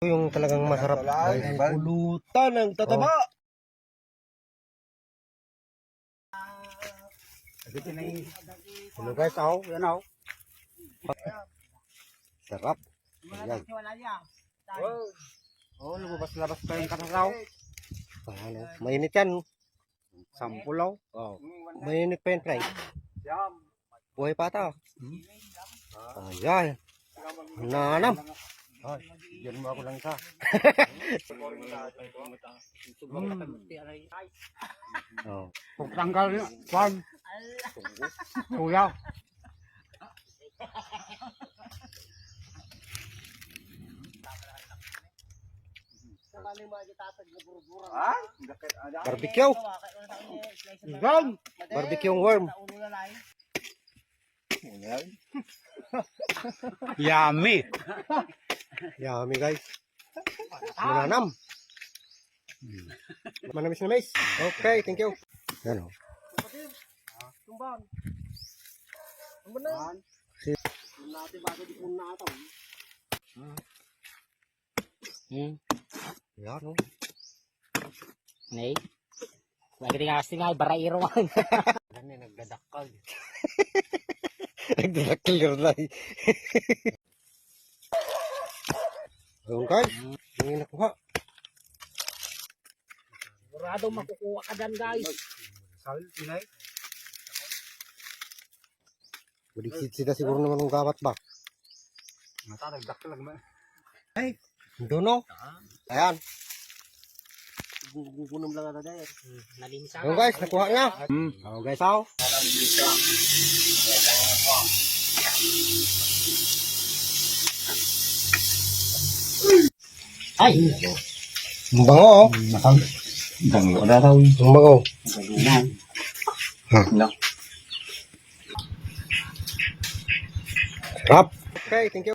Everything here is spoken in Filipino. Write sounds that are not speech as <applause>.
yung talagang masarap. Ay, pulutan ng tataba. Hello guys, ako, yan ako. Sarap. Ayan. Oh, lumabas-labas pa yung katasaw. Ano, mainit yan. Sampulaw. Oh. Mainit pa yan, Fry. Buhay pa ata. Ayan. Nanam. Ay, yan mo ako lang isa. Oh. Kung tanggal yun, kwan. Kuya. Barbecue. Gan! Barbecue worm. Yummy! Yummy guys. Mananam. Manamis na mais. Okay, thank you. Yan o. Hmm. Yan o. Nay. Lagi din kasi nga, barairo <laughs> nga. Ano nagdadakal. <laughs> Nagdadakal yun lang. <laughs> Ayun guys. Yung nakuha. Sigurado makukuha ka dyan guys. Sal, inay. Buliksid sila siguro naman ng gamat ba? Mata, nagdakil lang ba? Doon o. Ayan. Gugunom lang ata dahil. Nalinis Ayun guys, nakuha niya. Hmm. Oh guys, ako. Ay! Ang bango. Masal. Dango na raw. Ang bango. No. Sarap. Okay, thank you.